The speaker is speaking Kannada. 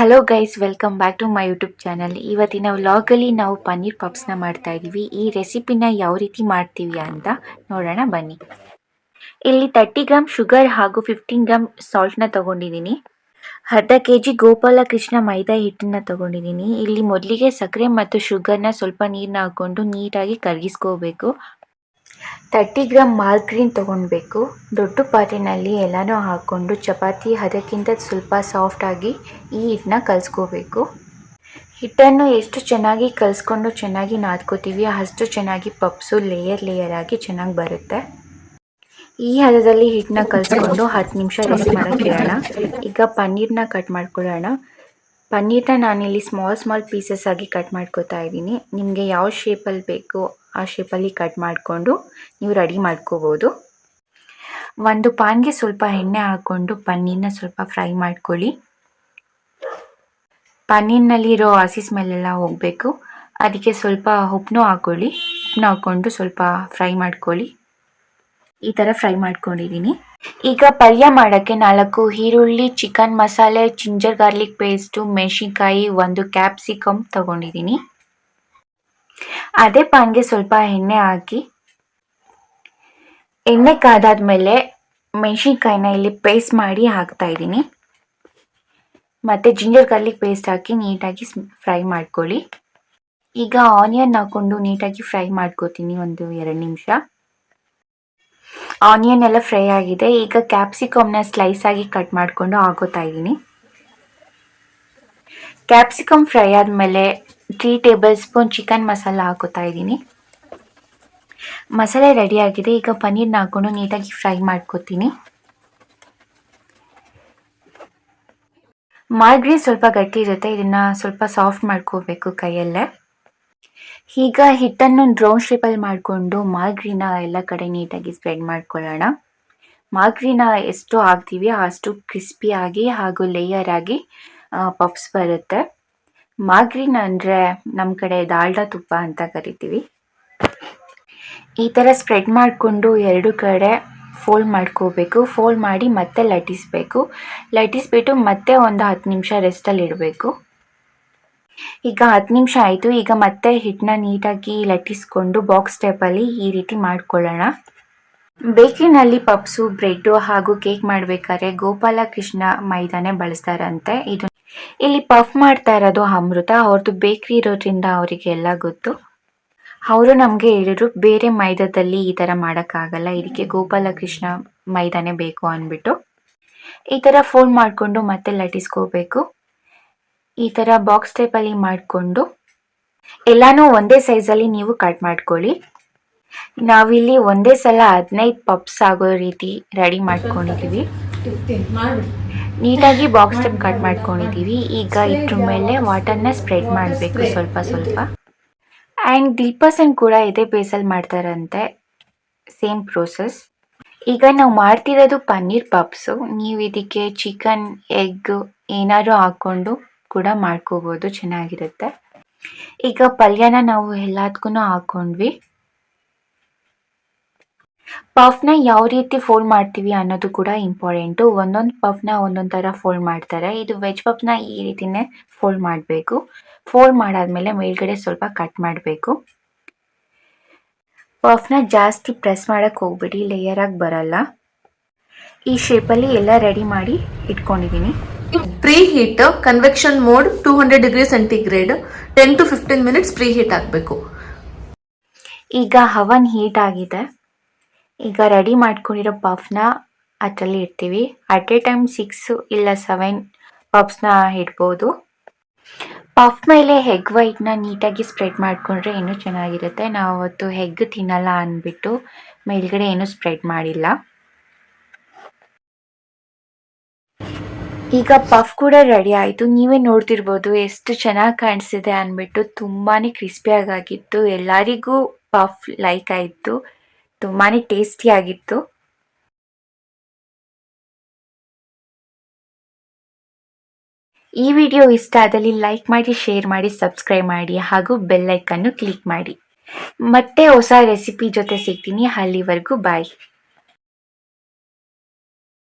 Hello guys welcome back to my YouTube channel ಇವತ್ತಿನ ವ್ಲಾಗಲ್ಲಿ ನಾವು ಪನ್ನೀರ್ ಪಪ್ಸ್ನ ಮಾಡ್ತಾ ಇದ್ದೀವಿ ಈ ರೆಸಿಪಿನ ಯಾವ ರೀತಿ ಮಾಡ್ತೀವಿ ಅಂತ ನೋಡೋಣ, ಬನ್ನಿ. ಇಲ್ಲಿ ತರ್ಟಿ ಗ್ರಾಮ್ ಶುಗರ್ ಹಾಗೂ ಫಿಫ್ಟೀನ್ ಗ್ರಾಮ್ ಸಾಲ್ಟ್ನ ತೊಗೊಂಡಿದ್ದೀನಿ. ಅರ್ಧ ಕೆ ಜಿ ಗೋಪಾಲ ಕೃಷ್ಣ ಮೈದಾ ಹಿಟ್ಟನ್ನ ತೊಗೊಂಡಿದ್ದೀನಿ. ಇಲ್ಲಿ ಮೊದಲಿಗೆ ಸಕ್ಕರೆ ಮತ್ತು ಶುಗರ್ನ ಸ್ವಲ್ಪ ನೀರನ್ನ ಹಾಕ್ಕೊಂಡು ನೀಟಾಗಿ ಕರಗಿಸ್ಕೋಬೇಕು. ತರ್ಟಿ ಗ್ರಾಮ್ ಮಾರ್ಗ್ರೀನ್ ತೊಗೊಳ್ಬೇಕು ದೊಡ್ಡ ಪಾತ್ರೆಯಲ್ಲಿ ಎಲ್ಲನೂ ಹಾಕ್ಕೊಂಡು ಚಪಾತಿ, ಅದಕ್ಕಿಂತ ಸ್ವಲ್ಪ ಸಾಫ್ಟಾಗಿ ಈ ಹಿಟ್ಟನ್ನ ಕಲಿಸ್ಕೋಬೇಕು. ಹಿಟ್ಟನ್ನು ಎಷ್ಟು ಚೆನ್ನಾಗಿ ಕಲಿಸ್ಕೊಂಡು ಚೆನ್ನಾಗಿ ನಾದ್ಕೋತೀವಿ, ಅಷ್ಟು ಚೆನ್ನಾಗಿ ಪಪ್ಸು ಲೇಯರ್ ಲೇಯರ್ ಆಗಿ ಚೆನ್ನಾಗಿ ಬರುತ್ತೆ. ಈ ಹದದಲ್ಲಿ ಹಿಟ್ಟನ್ನ ಕಲಿಸ್ಕೊಂಡು ಹತ್ತು ನಿಮಿಷ ರೆಸ್ಟ್ ಮಾಡೋಕ್ಕೆ ಇಡೋಣ ಈಗ ಪನ್ನೀರ್ನ ಕಟ್ ಮಾಡ್ಕೊಳ್ಳೋಣ. ಪನ್ನೀರ್ನ ನಾನಿಲ್ಲಿ ಸ್ಮಾಲ್ ಸ್ಮಾಲ್ ಪೀಸಸ್ ಆಗಿ ಕಟ್ ಮಾಡ್ಕೋತಾ ಇದ್ದೀನಿ. ನಿಮಗೆ ಯಾವ ಶೇಪಲ್ಲಿ ಬೇಕು ಆ ಶೇಪಲ್ಲಿ ಕಟ್ ಮಾಡಿಕೊಂಡು ನೀವು ರೆಡಿ ಮಾಡ್ಕೋಬೋದು. ಒಂದು ಪಾನ್ಗೆ ಸ್ವಲ್ಪ ಎಣ್ಣೆ ಹಾಕ್ಕೊಂಡು ಪನ್ನೀರನ್ನ ಸ್ವಲ್ಪ ಫ್ರೈ ಮಾಡ್ಕೊಳ್ಳಿ. ಪನ್ನೀರ್ನಲ್ಲಿರೋ ಹಸಿ ಸ್ಮೆಲ್ಲೆಲ್ಲ ಹೋಗಬೇಕು. ಅದಕ್ಕೆ ಸ್ವಲ್ಪ ಉಪ್ಪನ್ನು ಹಾಕ್ಕೊಳ್ಳಿ. ಉಪ್ಪನ್ನ ಹಾಕ್ಕೊಂಡು ಸ್ವಲ್ಪ ಫ್ರೈ ಮಾಡ್ಕೊಳ್ಳಿ. ಈ ಥರ ಫ್ರೈ ಮಾಡ್ಕೊಂಡಿದ್ದೀನಿ. ಈಗ ಪಲ್ಯ ಮಾಡೋಕ್ಕೆ ನಾಲ್ಕು ಈರುಳ್ಳಿ ಚಿಕನ್ ಮಸಾಲೆ ಜಿಂಜರ್ ಗಾರ್ಲಿಕ್ ಪೇಸ್ಟು ಮೆಣಸಿನ್ಕಾಯಿ, ಒಂದು ಕ್ಯಾಪ್ಸಿಕಮ್ ತಗೊಂಡಿದ್ದೀನಿ. ಅದೇ ಪಾನ್ಗೆ ಸ್ವಲ್ಪ ಎಣ್ಣೆ ಹಾಕಿ. ಎಣ್ಣೆ ಕಾದಾದ್ಮೇಲೆ ಮೆಣಸಿನ್ಕಾಯಿನ ಇಲ್ಲಿ ಪೇಸ್ಟ್ ಮಾಡಿ ಹಾಕ್ತಾ ಇದ್ದೀನಿ. ಮತ್ತು ಜಿಂಜರ್ ಗಾರ್ಲಿಕ್ ಪೇಸ್ಟ್ ಹಾಕಿ ನೀಟಾಗಿ ಫ್ರೈ ಮಾಡ್ಕೊಳ್ಳಿ. ಈಗ ಆನಿಯನ್ ಹಾಕ್ಕೊಂಡು ನೀಟಾಗಿ ಫ್ರೈ ಮಾಡ್ಕೋತೀನಿ ಒಂದು ಎರಡು ನಿಮಿಷ. ಆನಿಯನ್ ಎಲ್ಲ ಫ್ರೈ ಆಗಿದೆ. ಈಗ ಕ್ಯಾಪ್ಸಿಕಮ್ನ ಸ್ಲೈಸ್ ಆಗಿ ಕಟ್ ಮಾಡಿಕೊಂಡು ಹಾಕೋತಾ ಇದ್ದೀನಿ. ಕ್ಯಾಪ್ಸಿಕಮ್ ಫ್ರೈ ಆದಮೇಲೆ three tablespoon chicken masala ಹಾಕೋತಾ ಇದ್ದೀನಿ. ಮಸಾಲೆ ರೆಡಿ ಆಗಿದೆ. ಈಗ ಪನ್ನೀರ್ನ ಹಾಕೊಂಡು ನೀಟಾಗಿ ಫ್ರೈ ಮಾಡ್ಕೋತೀನಿ. ಮಾರ್ಗ್ರಿ ಸ್ವಲ್ಪ ಗಟ್ಟಿ ಇರುತ್ತೆ. ಇದನ್ನ ಸ್ವಲ್ಪ ಸಾಫ್ಟ್ ಮಾಡ್ಕೋಬೇಕು ಕೈಯಲ್ಲೇ. ಈಗ ಹಿಟ್ಟನ್ನು ಡ್ರೌನ್ ಶೇಪಲ್ಲಿ ಮಾಡಿಕೊಂಡು ಮಾರ್ಗ್ರಿನ ಎಲ್ಲ ಕಡೆ ನೀಟಾಗಿ ಸ್ಪ್ರೆಡ್ ಮಾಡ್ಕೊಳ್ಳೋಣ. ಮಾರ್ಗ್ರಿನ ಎಷ್ಟು ಹಾಕ್ತೀವಿ ಅಷ್ಟು ಕ್ರಿಸ್ಪಿಯಾಗಿ ಹಾಗೂ ಲೇಯರ್ ಆಗಿ ಪಪ್ಸ್ ಬರುತ್ತೆ. ಮಾರ್ಗ್ರಿನ್ ಅಂದರೆ ನಮ್ಮ ಕಡೆ ದಾಲ್ಡಾ ತುಪ್ಪ ಅಂತ ಕರಿತೀವಿ. ಈ ಥರ ಸ್ಪ್ರೆಡ್ ಮಾಡಿಕೊಂಡು ಎರಡು ಕಡೆ ಫೋಲ್ಡ್ ಮಾಡ್ಕೋಬೇಕು. ಫೋಲ್ಡ್ ಮಾಡಿ ಮತ್ತೆ ಲಟ್ಟಿಸ್ಬೇಕು. ಲಟ್ಟಿಸ್ಬಿಟ್ಟು ಮತ್ತೆ ಒಂದು ಹತ್ತು ನಿಮಿಷ ರೆಸ್ಟಲ್ಲಿ ಇಡಬೇಕು. ಈಗ ಹತ್ತು ನಿಮಿಷ ಆಯಿತು. ಈಗ ಮತ್ತೆ ಹಿಟ್ಟನ್ನ ನೀಟಾಗಿ ಲಟ್ಟಿಸ್ಕೊಂಡು ಬಾಕ್ಸ್ ಟೈಪಲ್ಲಿ ಈ ರೀತಿ ಮಾಡ್ಕೊಳ್ಳೋಣ. ಬೇಕ್ರಿನಲ್ಲಿ ಪಪ್ಸು, ಬ್ರೆಡ್ಡು ಹಾಗೂ ಕೇಕ್ ಮಾಡಬೇಕಾದ್ರೆ ಗೋಪಾಲಕೃಷ್ಣ ಮೈದಾನೆ ಬಳಸ್ತಾರಂತೆ. ಇದು ಇಲ್ಲಿ ಪಫ್ ಮಾಡ್ತಾ ಇರೋದು ಅಮೃತ. ಅವ್ರದ್ದು ಬೇಕ್ರಿ ಇರೋದ್ರಿಂದ ಅವರಿಗೆಲ್ಲ ಗೊತ್ತು. ಅವರು ನಮಗೆ ಹೇಳಿದ್ರು, ಬೇರೆ ಮೈದಾದಲ್ಲಿ ಈ ಥರ ಮಾಡೋಕ್ಕಾಗಲ್ಲ ಇದಕ್ಕೆ ಗೋಪಾಲಕೃಷ್ಣ ಮೈದಾನೇ ಬೇಕು ಅಂದ್ಬಿಟ್ಟು. ಈ ಥರ ಫೋಲ್ಡ್ ಮಾಡಿಕೊಂಡು ಮತ್ತೆ ಲಟ್ಟಿಸ್ಕೋಬೇಕು. ಈ ಥರ ಬಾಕ್ಸ್ ಟೈಪಲ್ಲಿ ಮಾಡಿಕೊಂಡು, ಎಲ್ಲಾನು ಒಂದೇ ಸೈಜಲ್ಲಿ ನೀವು ಕಟ್ ಮಾಡ್ಕೊಳ್ಳಿ. ನಾವಿಲ್ಲಿ ಒಂದೇ ಸಲ ಹದಿನೈದು ಪಪ್ಸ್ ಆಗೋ ರೀತಿ ರೆಡಿ ಮಾಡ್ಕೊಂಡಿದ್ದೀವಿ ನೀಟಾಗಿ ಬಾಕ್ಸ್ ಟೈಪ್ ಕಟ್ ಮಾಡ್ಕೊಂಡಿದ್ದೀವಿ ಈಗ ಇದ್ರ ಮೇಲೆ ವಾಟರ್ನ ಸ್ಪ್ರೆಡ್ ಮಾಡಬೇಕು ಸ್ವಲ್ಪ ಸ್ವಲ್ಪ. ಆ್ಯಂಡ್ ದಿಲ್ಪಸನ್ ಕೂಡ ಇದೇ ಬೇಸಲ್ಲಿ ಮಾಡ್ತಾರಂತೆ. ಸೇಮ್ ಪ್ರೋಸೆಸ್ ಈಗ ನಾವು ಮಾಡ್ತಿರೋದು ಪನ್ನೀರ್ ಪಪ್ಸು. ನೀವು ಇದಕ್ಕೆ ಚಿಕನ್ ಎಗ್ ಏನಾದರೂ ಹಾಕ್ಕೊಂಡು ಕೂಡ ಮಾಡ್ಕೋಬೋದು. ಚೆನ್ನಾಗಿರುತ್ತೆ. ಈಗ ಪಲ್ಯನ ನಾವು ಎಲ್ಲದಕ್ಕೂ ಹಾಕ್ಕೊಂಡ್ವಿ ಪಫ್ನ ಯಾವ ರೀತಿ ಫೋಲ್ಡ್ ಮಾಡ್ತೀವಿ ಅನ್ನೋದು ಕೂಡ ಇಂಪಾರ್ಟೆಂಟು ಒಂದೊಂದು ಪಫ್ನ ಒಂದೊಂದು ಥರ ಫೋಲ್ಡ್ ಮಾಡ್ತಾರೆ. ಇದು ವೆಜ್ ಪಫ್ನ ಈ ರೀತಿನೇ ಫೋಲ್ಡ್ ಮಾಡಬೇಕು. ಫೋಲ್ಡ್ ಮಾಡಾದ್ಮೇಲೆ ಮೇಲ್ಗಡೆ ಸ್ವಲ್ಪ ಕಟ್ ಮಾಡಬೇಕು. ಪಫ್ನ ಜಾಸ್ತಿ ಪ್ರೆಸ್ ಮಾಡೋಕ್ಕೆ ಹೋಗ್ಬಿಡಿ ಲೇಯರ್ ಆಗಿ ಬರಲ್ಲ. ಈ ಶೇಪಲ್ಲಿ ಎಲ್ಲ ರೆಡಿ ಮಾಡಿ ಇಟ್ಕೊಂಡಿದ್ದೀನಿ preheat convection mode two hundred degree centigrade ten to fifteen minutes preheat ಆಗಬೇಕು ಈಗ ಹವನ್ ಹೀಟ್ ಆಗಿದೆ. ಈಗ ರೆಡಿ ಮಾಡ್ಕೊಂಡಿರೋ ಪಫ್ನ ಅದರಲ್ಲಿ ಇಡ್ತೀವಿ. ಅಟ್ ಎ ಟೈಮ್ ಸಿಕ್ಸ್ ಇಲ್ಲ ಸೆವೆನ್ ಪಫ್ಸ್ನ ಇಡ್ಬೋದು. ಪಫ್ ಮೇಲೆ ಹೆಗ್ ವೈಟ್ನ ನೀಟಾಗಿ ಸ್ಪ್ರೆಡ್ ಮಾಡಿಕೊಂಡ್ರೆ ಇನ್ನೂ ಚೆನ್ನಾಗಿರುತ್ತೆ. ನಾವು ಅವತ್ತು ಹೆಗ್ ತಿನ್ನಲ್ಲ ಅಂದ್ಬಿಟ್ಟು ಮೇಲ್ಗಡೆ ಏನೂ ಸ್ಪ್ರೆಡ್ ಮಾಡಿಲ್ಲ. ಈಗ ಪಫ್ ಕೂಡ ರೆಡಿ ಆಯಿತು. ನೀವೇ ನೋಡ್ತಿರ್ಬೋದು ಎಷ್ಟು ಚೆನ್ನಾಗಿ ಕಾಣಿಸಿದೆ ಅಂದ್ಬಿಟ್ಟು ತುಂಬಾ ಕ್ರಿಸ್ಪಿಯಾಗಿತ್ತು ಎಲ್ಲರಿಗೂ ಪಫ್ ಲೈಕ್ ಆಯಿತು. ತುಂಬಾ ಟೇಸ್ಟಿಯಾಗಿತ್ತು ಈ ವಿಡಿಯೋ ಇಷ್ಟ ಆದಲ್ಲಿ ಲೈಕ್ ಮಾಡಿ ಶೇರ್ ಮಾಡಿ ಸಬ್ಸ್ಕ್ರೈಬ್ ಮಾಡಿ ಹಾಗೂ ಬೆಲ್ಲೈಕನ್ನು ಕ್ಲಿಕ್ ಮಾಡಿ. ಮತ್ತೆ ಹೊಸ ರೆಸಿಪಿ ಜೊತೆ ಸಿಗ್ತೀನಿ ಅಲ್ಲಿವರೆಗೂ ಬಾಯ್